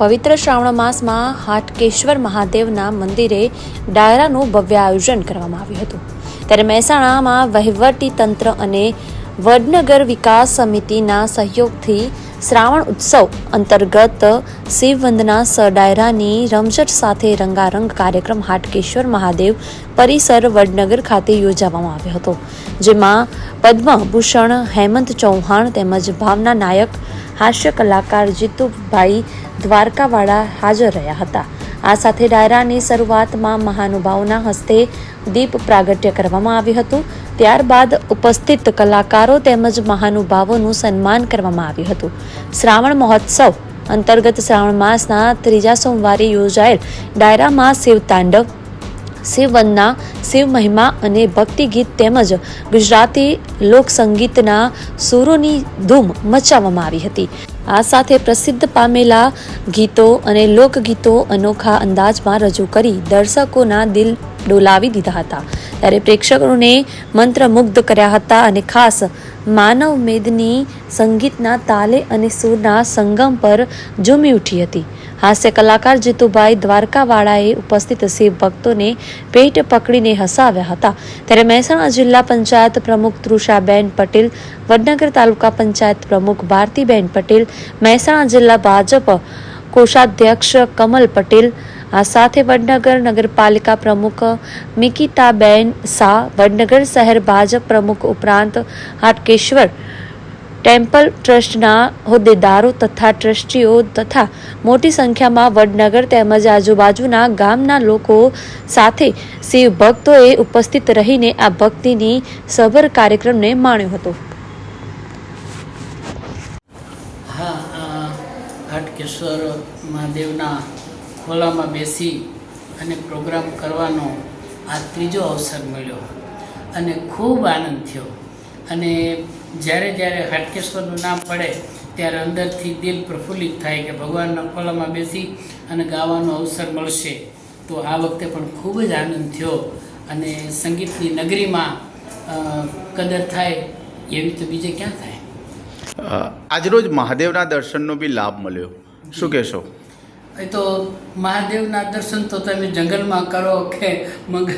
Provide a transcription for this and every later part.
પવિત્ર શ્રાવણ માસમાં હાટકેશ્વર મહાદેવના મંદિરે ડાયરાનું ભવ્ય આયોજન કરવામાં આવ્યું હતું. ત્યારે મહેસાણામાં વહીવટી તંત્ર અને વડનગર વિકાસ સમિતિના સહયોગથી શ્રાવણ ઉત્સવ અંતર્ગત શિવવંદના ડાયરાની રમઝટ સાથે રંગારંગ કાર્યક્રમ હાટકેશ્વર મહાદેવ પરિસર વડનગર ખાતે યોજવામાં આવ્યો હતો. જેમાં પદ્મભૂષણ, હેમંત ચૌહાણ તેમજ ભાવના નાયક હાસ્ય કલાકાર જીતુભાઈ દ્વારકાવાળા હાજર રહ્યા હતા. આ સાથે ડાયરાની શરૂઆતમાં મહાનુભાવના હસ્તે દીપ પ્રાગટ્ય કરવામાં આવ્યું હતું. ત્યારબાદ ઉપસ્થિત કલાકારો તેમજ મહાનુભાવોનું સન્માન કરવામાં આવ્યું હતું. શ્રાવણ મહોત્સવ અંતર્ગત શ્રાવણ માસના ત્રીજા સોમવારે યોજાયેલ ડાયરામાં શિવ તાંડવ શિવવંદના શિવ મહિમા અને ભક્તિ ગીત તેમજ ગુજરાતી લોકસંગીતના સૂરોની ધૂમ મચાવવામાં આવી હતી. આ સાથે પ્રસિદ્ધ પામેલા ગીતો અને લોકગીતો અનોખા અંદાજમાં રજૂ કરી દર્શકોના દિલ ડોલાવી દીધા હતા. ત્યારે પ્રેક્ષકોને મંત્રમુગ્ધ કર્યા હતા અને ખાસ માનવ મેદની સંગીતના તાલે અને સૂરના સંગમ પર ઝૂમી ઉઠી હતી. હાસ્ય કલાકાર જીતુભાઈ દ્વારકાવાળાએ ઉપસ્થિત શિવ ભક્તોને પેટ પકડીને હસાવ્યા હતા. ત્યારે મહેસાણા જિલ્લા પંચાયત પ્રમુખ તૃષાબેન પટેલ, વડનગર તાલુકા પંચાયત પ્રમુખ ભારતીબેન પટેલ, મહેસાણા જિલ્લા ભાજપ કોષાધ્યક્ષ કમલ પટેલ, આ સાથે વડનગર નગરપાલિકા પ્રમુખ મિકિતાબેન શાહ, વડનગર શહેર ભાજપ પ્રમુખ ઉપરાંત હાટકેશ્વર ટેમ્પલ ટ્રસ્ટના હોદ્દેદારો તથા ટ્રસ્ટીઓ તથા મોટી સંખ્યામાં વડનગર તેમજ આજુબાજુના ગામના લોકો સાથે શિવ ભક્તોએ ઉપસ્થિત રહીને આ ભક્તિની સભર કાર્યક્રમને માણ્યો હતો. હાટકેશ્વર મહાદેવના ખોલામાં બેસી અને પ્રોગ્રામ કરવાનો આ ત્રીજો અવસર મળ્યો અને ખૂબ આનંદ થયો. અને જ્યારે જ્યારે હાટકેશ્વરનું નામ પડે ત્યારે અંદરથી દિલ પ્રફુલ્લિત થાય કે ભગવાનના ખોલામાં બેસી અને ગાવાનો અવસર મળશે. તો આ વખતે પણ ખૂબ જ આનંદ થયો અને સંગીતની નગરીમાં કદર થાય એવી તો બીજે ક્યાં થાય? આજરોજ મહાદેવના દર્શનનો બી લાભ મળ્યો. શું કહેશો? એ તો મહાદેવના દર્શન તો તમે જંગલમાં કરો કે મંગ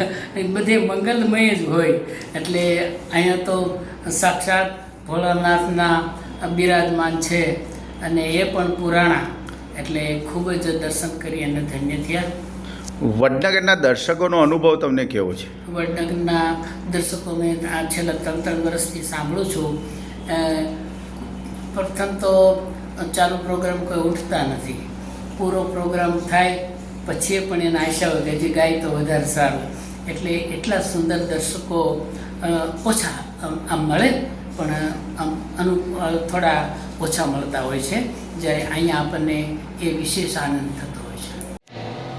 બધે મંગલમય જ હોય. એટલે અહીંયા તો સાક્ષાત ભોળાનાથના બિરાજમાન છે અને એ પણ પુરાણા. એટલે ખૂબ જ દર્શન કરી અને ધન્ય થયા. વડનગરના દર્શકોનો અનુભવ તમને કેવો છે? વડનગરના દર્શકો મેં આ છેલ્લા ત્રણ ત્રણ વર્ષથી સાંભળું છું. પ્રથમ તો ચાલુ પ્રોગ્રામ કોઈ ઉઠતા નથી. પૂરો પ્રોગ્રામ થાય પછી પણ એને આશા હોય કે હજી ગાય તો વધારે સારું. એટલે એટલા સુંદર દર્શકો ઓછા આમ આમ મળે પણ આમ અનુ થોડા ઓછા મળતા હોય છે જ્યારે અહીંયા આપણને એ વિશેષ આનંદ થતો હોય છે.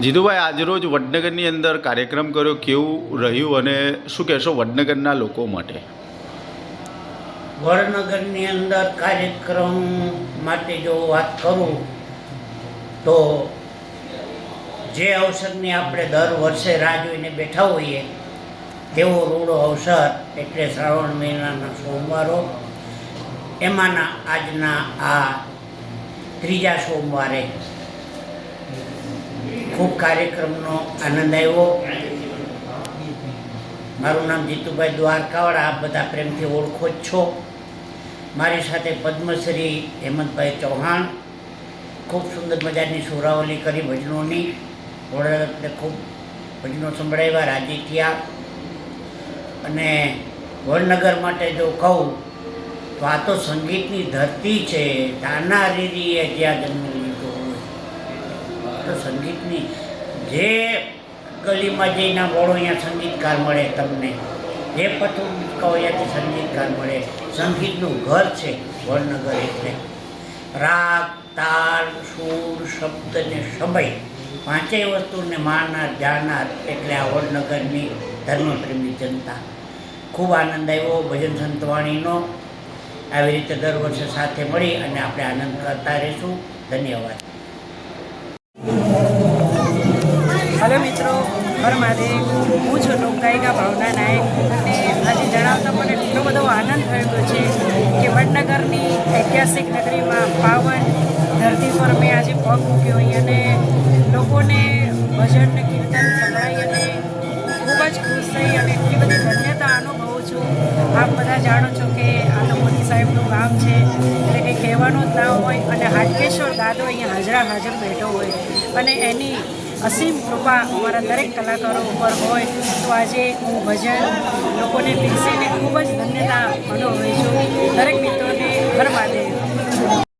જીતુભાઈ આજરોજ વડનગરની અંદર કાર્યક્રમ કર્યો કેવું રહ્યું અને શું કહેશો વડનગરના લોકો માટે? વડનગરની અંદર કાર્યક્રમ માટે જો વાત કરું તો જે અવસરની આપણે દર વર્ષે રાહ જોઈને બેઠા હોઈએ તેવો રૂડો અવસર એટલે શ્રાવણ મહિનાના સોમવારો, એમાંના આજના આ ત્રીજા સોમવારે ખૂબ કાર્યક્રમનો આનંદ આવ્યો. મારું નામ જીતુભાઈ દ્વારકાવાળા, આપ બધા પ્રેમથી ઓળખો જ છો. મારી સાથે પદ્મશ્રી હેમંતભાઈ ચૌહાણ, ખૂબ સુંદર મજાની સુરાવલી કરી ભજનોની. વડોદરા ખૂબ ભજનો સંભળાવ્યા, રાજી થયા. અને વડનગર માટે જો કહું, તો આ તો સંગીતની ધરતી છે. તાના રીરીએ જ્યાં જન્મ લીધો તો સંગીતની જે ગલીમાં જઈને વળો અહીંયા સંગીતકાર મળે તમને. જે પથું કહો અહીંયાથી સંગીતકાર મળે. સંગીતનું ઘર છે વડનગર એટલે. રાગ, તાલ, સૂર, શબ્દ ને સમય પાંચેય વસ્તુને માણનાર જાણનાર એટલે આ વડનગરની ધર્મપ્રેમી જનતા. ખૂબ આનંદ આવ્યો. ભજન સંતવાણીનો આવી રીતે દર વર્ષે સાથે મળી અને આપણે આનંદ કરતા રહીશું. ધન્યવાદ. હલો મિત્રો હર હું છું લોકગાયિકા ભાવના નાયક અને આજે જણાવતા મને એટલો બધો આનંદ થયો છે કે વડનગરની ઐતિહાસિક નગરીમાં પાવન ધરતી પર મેં આજે પગ મૂક્યો અને લોકોને ભજન કીર્તન સંભળાઈ અને ખૂબ જ ખુશ થઈ અને એટલી બધી ના હોય અને હાટકેશ્વર દાદો અહીંયા હાજરા હાજર બેઠો હોય અને એની અસીમ કૃપા અમારા દરેક કલાકારો ઉપર હોય, તો આજે હું ભજન લોકોને પીસીને ખૂબ જ ધન્યતા અનુભવી છું. દરેક મિત્રોને હર મહાદેવ.